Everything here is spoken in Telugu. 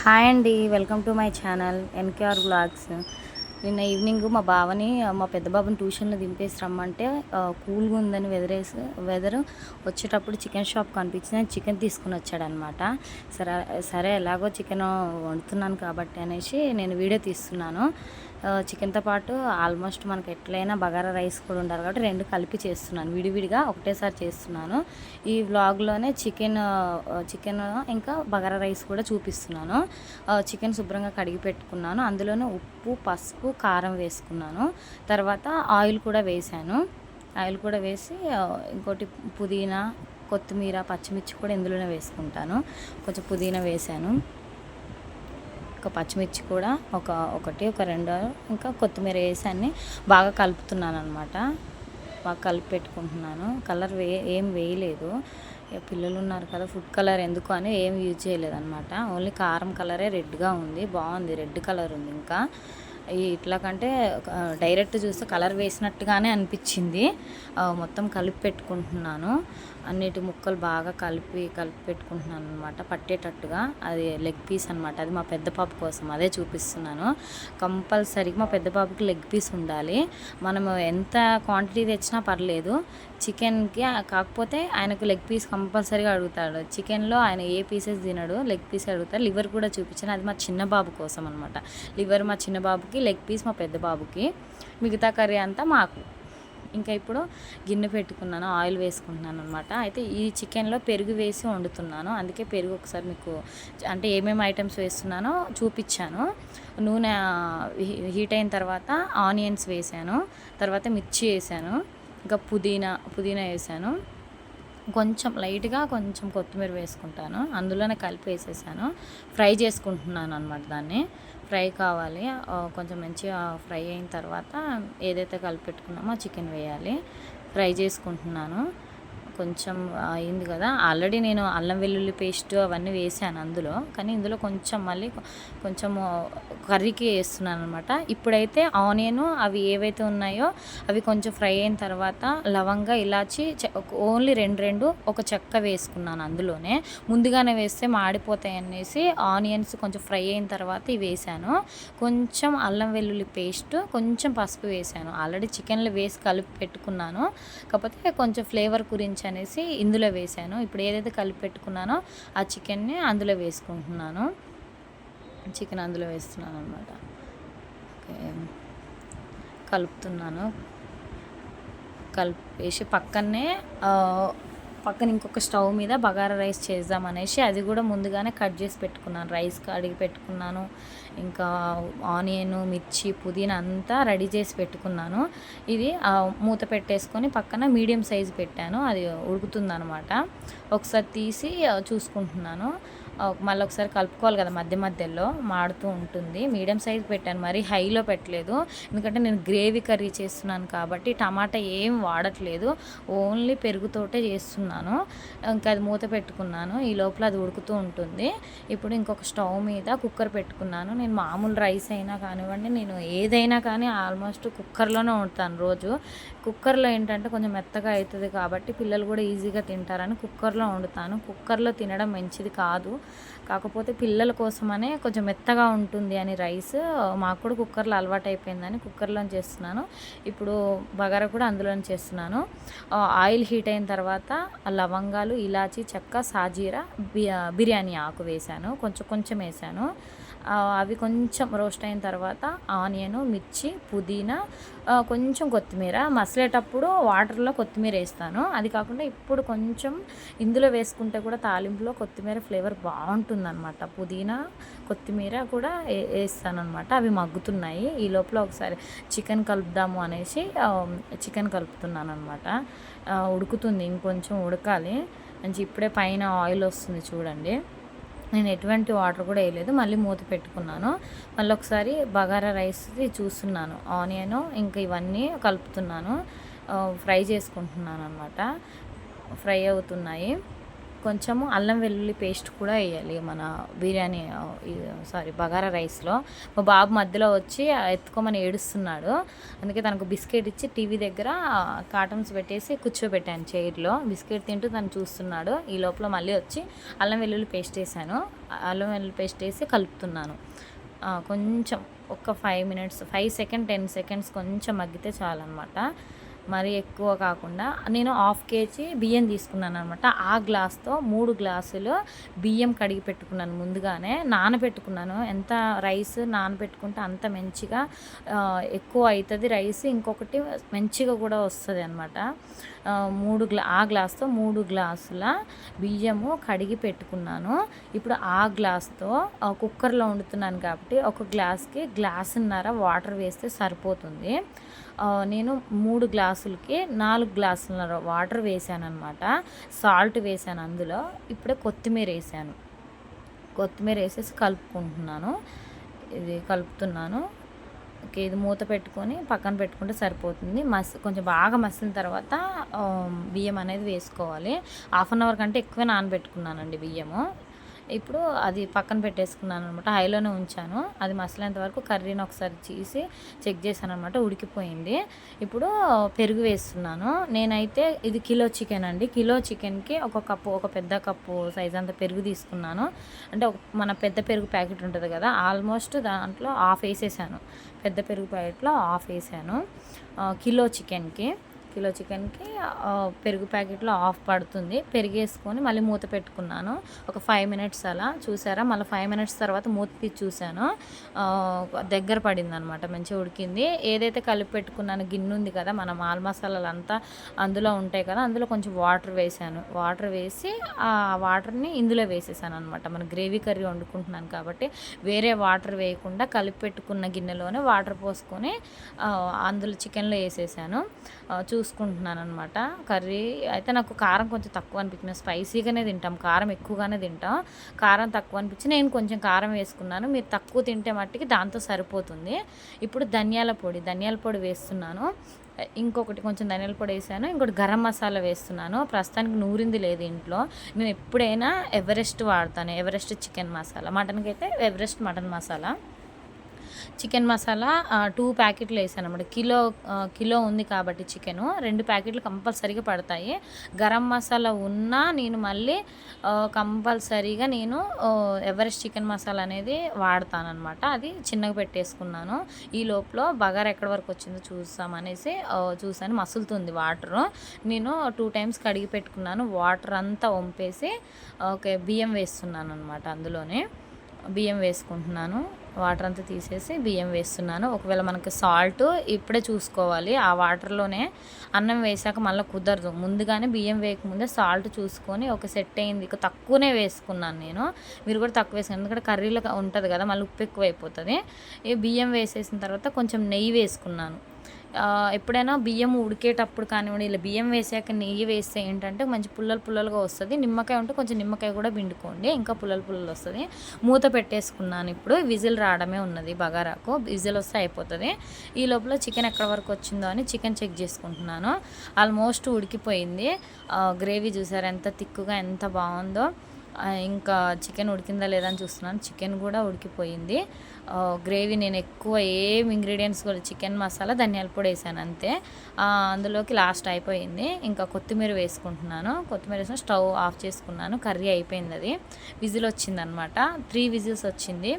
హాయ్ అండి welcome to my channel N K R blogs. నిన్న ఈవినింగ్ మా బావని మా పెద్ద బాబుని ట్యూషన్లో దింపేసి రమ్మంటే కూల్గా ఉందని వెదరేసి వెదర్ వచ్చేటప్పుడు చికెన్ షాప్ కనిపించింది చికెన్ తీసుకుని వచ్చాడనమాట. సరే సరే ఎలాగో చికెన్ వండుతున్నాను కాబట్టి అనేసి నేను వీడియో తీస్తున్నాను. చికెన్తో పాటు ఆల్మోస్ట్ మనకి ఎట్లయినా బగారా రైస్ కూడా ఉండాలి కాబట్టి రెండు కలిపి చేస్తున్నాను. విడివిడిగా ఒకటేసారి చేస్తున్నాను. ఈ వ్లాగ్లోనే చికెన్ చికెన్ ఇంకా బగారా రైస్ కూడా చూపిస్తున్నాను. చికెన్ శుభ్రంగా కడిగి పెట్టుకున్నాను. అందులోనే ఉప్పు పసుపు కారం వేసుకున్నాను. తర్వాత ఆయిల్ కూడా వేసాను ఆయిల్ కూడా వేసి ఇంకోటి పుదీనా కొత్తిమీర పచ్చిమిర్చి కూడా ఇందులోనే వేసుకుంటాను. కొంచెం పుదీనా వేసాను ఒక పచ్చిమిర్చి కూడా ఒక ఒకటి ఒక రెండు ఇంకా కొత్తిమీర వేసి అన్నీ బాగా కలుపుతున్నాను అనమాట బాగా కలిపి పెట్టుకుంటున్నాను కలర్ వే ఏం వేయలేదు. పిల్లలు ఉన్నారు కదా ఫుడ్ కలర్ ఎందుకు అని ఏం యూజ్ చేయలేదన్నమాట. ఓన్లీ కారం కలరే రెడ్గా ఉంది బాగుంది రెడ్ కలర్ ఉంది ఇంకా. ఇట్లా కంటే డైరెక్ట్ చూస్తే కలర్ వేసినట్టుగానే అనిపించింది. మొత్తం కలిపి పెట్టుకుంటున్నాను అన్నిటి ముక్కలు బాగా కలిపి కలిపి పెట్టుకుంటున్నాను అనమాట పట్టేటట్టుగా అది లెగ్ పీస్ అనమాట అది మా పెద్ద పాప కోసం అదే చూపిస్తున్నాను. కంపల్సరీగా మా పెద్ద పాపకి లెగ్ పీస్ ఉండాలి. మనము ఎంత క్వాంటిటీ తెచ్చినా పర్లేదు. చికెన్కి కాకపోతే ఆయనకు లెగ్ పీస్ కంపల్సరీగా అడుగుతాడు. చికెన్లో ఆయన ఏ పీసెస్ తినడు లెగ్ పీస్ అడుగుతాడు. లివర్ కూడా చూపించాను. అది మా చిన్న బాబు కోసం అనమాట లివర్ మా చిన్న బాబుకి లెగ్ పీస్ మా పెద్ద బాబుకి. మిగతా కర్రీ అంతా మాకు. ఇంకా ఇప్పుడు గిన్నె పెట్టుకున్నాను ఆయిల్ వేసుకుంటున్నాను అనమాట అయితే ఈ చికెన్లో పెరుగు వేసి వండుతున్నాను. అందుకే పెరుగు ఒకసారి మీకు అంటే ఏమేమి ఐటమ్స్ వేస్తున్నానో చూపించాను నూనె హీట్ అయిన తర్వాత ఆనియన్స్ వేసాను. తర్వాత మిర్చి వేసాను. ఇంకా పుదీనా పుదీనా వేసాను. కొంచెం లైట్గా కొంచెం కొత్తిమీర వేసుకుంటాను. అందులోనే కలిపి వేసేసాను. ఫ్రై చేసుకుంటున్నాను అనమాట దాన్ని. ఫ్రై కావాలి. కొంచెం మంచిగా ఫ్రై అయిన తర్వాత ఏదైతే కలిపి పెట్టుకున్నామో చికెన్ వేయాలి. ఫ్రై చేసుకుంటున్నాను. కొంచెం అయింది కదా. ఆల్రెడీ నేను అల్లం వెల్లుల్లి పేస్ట్ అవన్నీ వేసాను అందులో. కానీ ఇందులో కొంచెం మళ్ళీ కొంచెం కర్రీకి వేస్తున్నాను అనమాట ఇప్పుడైతే ఆనియన్ అవి ఏవైతే ఉన్నాయో అవి కొంచెం ఫ్రై అయిన తర్వాత లవంగా ఇలాచి ఓన్లీ రెండు రెండు ఒక చెక్క వేసుకున్నాను అందులోనే. ముందుగానే వేస్తే మాడిపోతాయి అనేసి ఆనియన్స్ కొంచెం ఫ్రై అయిన తర్వాత ఇవి వేసాను. కొంచెం అల్లం వెల్లుల్లి పేస్ట్ కొంచెం పసుపు వేసాను. ఆల్రెడీ చికెన్లో వేసి కలిపి పెట్టుకున్నాను. కాకపోతే కొంచెం ఫ్లేవర్ గురించి అనేసి ఇందులో వేసాను ఇప్పుడు ఏదైతే కలిపి పెట్టుకున్నానో ఆ చికెన్ని అందులో వేసుకుంటున్నాను. చికెన్ అందులో వేస్తున్నాను అనమాట ఓకే. కలుపుతున్నాను. కలిపేసి పక్కనే పక్కన ఇంకొక స్టవ్ మీద బగారా రైస్ చేద్దాం అనేసి అది కూడా ముందుగానే కట్ చేసి పెట్టుకున్నాను. రైస్ కడిగి పెట్టుకున్నాను. ఇంకా ఆనియన్ మిర్చి పుదీనా అంతా రెడీ చేసి పెట్టుకున్నాను. ఇది మూత పెట్టేసుకొని పక్కన మీడియం సైజు పెట్టాను. అది ఉడుకుతుందనమాట ఒకసారి తీసి చూసుకుంటున్నాను. మళ్ళీ ఒకసారి కలుపుకోవాలి కదా మధ్య మధ్యలో మాడుతూ ఉంటుంది. మీడియం సైజ్ పెట్టాను మరి హైలో పెట్టలేదు. ఎందుకంటే నేను గ్రేవీ కర్రీ చేస్తున్నాను కాబట్టి టమాటా ఏం వాడట్లేదు. ఓన్లీ పెరుగుతోటే చేస్తున్నాను. ఇంకా అది మూత పెట్టుకున్నాను. ఈ లోపల అది ఉడుకుతూ ఉంటుంది. ఇప్పుడు ఇంకొక స్టవ్ మీద కుక్కర్ పెట్టుకున్నాను. నేను మామూలు రైస్ అయినా కానివ్వండి నేను ఏదైనా కానీ ఆల్మోస్ట్ కుక్కర్లోనే వండుతాను రోజు. కుక్కర్లో ఏంటంటే కొంచెం మెత్తగా అవుతుంది కాబట్టి పిల్లలు కూడా ఈజీగా తింటారని కుక్కర్లో వండుతాను. కుక్కర్లో తినడం మంచిది కాదు. కాకపోతే పిల్లల కోసమనే కొంచెం మెత్తగా ఉంటుంది అని రైస్. మాకు కూడా కుక్కర్లో అలవాటు అయిపోయిందని కుక్కర్లో చేస్తున్నాను. ఇప్పుడు బగారా కూడా అందులో చేస్తున్నాను. ఆయిల్ హీట్ అయిన తర్వాత లవంగాలు ఇలాచి చెక్క సాజీరా బిర్యానీ ఆకు వేశాను. కొంచెం కొంచెం వేసాను అవి కొంచెం రోస్ట్ అయిన తర్వాత ఆనియన్ మిర్చి పుదీనా కొంచెం కొత్తిమీర మసలేటప్పుడు వాటర్లో కొత్తిమీర వేస్తాను. అది కాకుండా ఇప్పుడు కొంచెం ఇందులో వేసుకుంటే కూడా తాలింపులో కొత్తిమీర ఫ్లేవర్ బాగుంటుందన్నమాట. పుదీనా కొత్తిమీర కూడా వేస్తాను అనమాట అవి మగ్గుతున్నాయి. ఈ లోపల ఒకసారి చికెన్ కలుపుదాము అనేసి చికెన్ కలుపుతున్నాను అనమాట ఉడుకుతుంది. ఇంకొంచెం ఉడకాలి. మంచి ఇప్పుడే పైన ఆయిల్ వస్తుంది చూడండి. నేను ఎటువంటి వాటర్ కూడా వేయలేదు. మళ్ళీ మూత పెట్టుకున్నాను. మళ్ళీ ఒకసారి బగారా రైస్ చూస్తున్నాను. ఆనియన్ ఇంకా ఇవన్నీ కలుపుతున్నాను. ఫ్రై చేసుకుంటున్నాను అనమాట ఫ్రై అవుతున్నాయి. కొంచెము అల్లం వెల్లుల్లి పేస్ట్ కూడా వేయాలి మన బిర్యానీ సారీ బగారా రైస్లో. మా బాబు మధ్యలో వచ్చి ఎత్తుకోమని ఏడుస్తున్నాడు. అందుకే తనకు బిస్కెట్ ఇచ్చి టీవీ దగ్గర కాటన్స్ పెట్టేసి కూర్చోబెట్టాను చైర్లో. బిస్కెట్ తింటూ తను చూస్తున్నాడు. ఈ లోపల మళ్ళీ వచ్చి అల్లం వెల్లుల్లి పేస్ట్ వేసాను అల్లం వెల్లుల్లి పేస్ట్ వేసి కలుపుతున్నాను. కొంచెం ఒక five minutes five second ten seconds కొంచెం మగ్గితే చాలన్నమాట. మరీ ఎక్కువ కాకుండా నేను హాఫ్ కేజీ బియ్యం తీసుకున్నాను అనమాట ఆ గ్లాస్తో మూడు గ్లాసులు బియ్యం కడిగి పెట్టుకున్నాను ముందుగానే. నానబెట్టుకున్నాను. ఎంత రైస్ నానబెట్టుకుంటే అంత మంచిగా ఎక్కువ అవుతుంది రైస్. ఇంకొకటి మంచిగా కూడా వస్తుంది అనమాట మూడు గ్లా ఆ గ్లాస్తో మూడు గ్లాసుల బియ్యము కడిగి పెట్టుకున్నాను. ఇప్పుడు ఆ గ్లాస్తో కుక్కర్లో వండుతున్నాను కాబట్టి ఒక గ్లాస్కి గ్లాసున్నర వాటర్ వేస్తే సరిపోతుంది. నేను మూడు గ్లాసులకి నాలుగు గ్లాసుల వాటర్ వేసాను అనమాట సాల్ట్ వేసాను అందులో. ఇప్పుడే కొత్తిమీర వేసాను కొత్తిమీర వేసేసి కలుపుకుంటున్నాను. ఇది కలుపుతున్నాను. ఓకే ఇది మూత పెట్టుకొని పక్కన పెట్టుకుంటే సరిపోతుంది. మస్ కొంచెం బాగా మసిలిన తర్వాత బియ్యం అనేది వేసుకోవాలి. హాఫ్ అన్ అవర్ కంటే ఎక్కువే నానబెట్టుకున్నానండి బియ్యము. ఇప్పుడు అది పక్కన పెట్టేసుకున్నాను అనమాట హైలోనే ఉంచాను. అది మసలేంత వరకు కర్రీని ఒకసారి తీసి చెక్ చేశాను అనమాట ఉడికిపోయింది. ఇప్పుడు పెరుగు వేస్తున్నాను. నేనైతే ఇది కిలో చికెన్ అండి. కిలో చికెన్కి ఒక కప్పు ఒక పెద్ద కప్పు సైజ్ అంత పెరుగు తీసుకున్నాను. అంటే మన పెద్ద పెరుగు ప్యాకెట్ ఉంటుంది కదా ఆల్మోస్ట్ దాంట్లో హాఫ్ వేసేసాను. పెద్ద పెరుగు ప్యాకెట్లో హాఫ్ వేసాను. కిలో చికెన్కి. కిలో చికెన్కి పెరుగు ప్యాకెట్లో ఆఫ్ పడుతుంది. పెరిగేసుకొని మళ్ళీ మూత పెట్టుకున్నాను. ఒక ఫైవ్ మినిట్స్ అలా. చూసారా? మళ్ళీ ఫైవ్ మినిట్స్ తర్వాత మూత తీసి చూశాను. దగ్గర పడింది అనమాట మంచిగా ఉడికింది. ఏదైతే కలిపి పెట్టుకున్నాను గిన్నె ఉంది కదా మన మాల్ మసాలాలు అంతా అందులో ఉంటాయి కదా అందులో కొంచెం వాటర్ వేసాను వాటర్ వేసి ఆ వాటర్ని ఇందులో వేసేసాను అనమాట మన గ్రేవీ కర్రీ వండుకుంటున్నాను కాబట్టి వేరే వాటర్ వేయకుండా కలిపి పెట్టుకున్న గిన్నెలోనే వాటర్ పోసుకొని అందులో చికెన్లో వేసేసాను. చూసి చూసుకుంటున్నాను అనమాట కర్రీ అయితే నాకు కారం కొంచెం తక్కువ అనిపించింది. మేము స్పైసీగానే తింటాం. కారం ఎక్కువగానే తింటాం. కారం తక్కువ అనిపించి నేను కొంచెం కారం వేసుకున్నాను. మీరు తక్కువ తింటే మట్టికి దాంతో సరిపోతుంది. ఇప్పుడు ధనియాల పొడి ధనియాల పొడి వేస్తున్నాను. ఇంకొకటి కొంచెం ధనియాల పొడి వేసాను. ఇంకోటి గరం మసాలా వేస్తున్నాను. ప్రస్తుతానికి నూరింది లేదు ఇంట్లో. నేను ఎప్పుడైనా ఎవరెస్ట్ వాడతాను. Everest chicken masala. మటన్కి అయితే Everest mutton masala. Chicken masala two ప్యాకెట్లు వేసాను అనమాట కిలో కిలో ఉంది కాబట్టి చికెను. రెండు ప్యాకెట్లు కంపల్సరీగా పడతాయి. గరం మసాలా ఉన్నా నేను మళ్ళీ కంపల్సరీగా నేను ఎవరెస్ట్ చికెన్ మసాలా అనేది వాడతానమాట అది చిన్నగా పెట్టేసుకున్నాను. ఈ లోపల బగార్ ఎక్కడి వరకు వచ్చిందో చూసామనేసి చూసాను మసులుతుంది వాటర్. నేను టూ టైమ్స్ కడిగి పెట్టుకున్నాను. వాటర్ అంతా వంపేసి ఓకే బియ్యం వేస్తున్నాను అనమాట అందులోనే. బియ్యం వేసుకుంటున్నాను. వాటర్ అంతా తీసేసి బియ్యం వేస్తున్నాను. ఒకవేళ మనకి సాల్ట్ ఇప్పుడే చూసుకోవాలి. ఆ వాటర్లోనే అన్నం వేసాక మళ్ళీ కుదరదు. ముందుగానే బియ్యం వేయకముందే సాల్ట్ చూసుకొని ఒక సెట్ అయింది. ఇక తక్కువనే వేసుకున్నాను నేను. మీరు కూడా తక్కువ వేసుకున్నాను ఎందుకంటే కర్రీలో ఉంటుంది కదా మళ్ళీ ఉప్పు ఎక్కువ అయిపోతుంది ఈ బియ్యం వేసేసిన తర్వాత కొంచెం నెయ్యి వేసుకున్నాను. ఎప్పుడైనా బియ్యం ఉడికేటప్పుడు కానివ్వండి ఇలా బియ్యం వేసాక నెయ్యి వేస్తే ఏంటంటే మంచి పుల్లలు పుల్లలుగా వస్తుంది. నిమ్మకాయ ఉంటే కొంచెం నిమ్మకాయ కూడా పిండుకోండి. ఇంకా పుల్లలు పుల్లలు వస్తుంది. మూత పెట్టేసుకున్నాను ఇప్పుడు. విజిల్ రావడమే ఉన్నది బగారాకు. విజిల్ వస్తే అయిపోతుంది. ఈ లోపల చికెన్ ఎక్కడ వరకు వచ్చిందో అని చికెన్ చెక్ చేసుకుంటున్నాను. ఆల్మోస్ట్ ఉడికిపోయింది. గ్రేవీ చూసారు ఎంత తిక్కుగా ఎంత బాగుందో. ఇంకా చికెన్ ఉడికిందా లేదా అని చూస్తున్నాను. చికెన్ కూడా ఉడికిపోయింది. గ్రేవీ నేను ఎక్కువ ఏం ఇంగ్రీడియంట్స్ కూడా చికెన్ మసాలా ధనియాల పొడి వేసాను అంతే. అందులోకి లాస్ట్ అయిపోయింది. ఇంకా కొత్తిమీర వేసుకుంటున్నాను. కొత్తిమీర వేసిన స్టవ్ ఆఫ్ చేసుకున్నాను. కర్రీ అయిపోయింది అది. విజిల్ వచ్చిందనమాట. త్రీ విజిల్స్ వచ్చింది.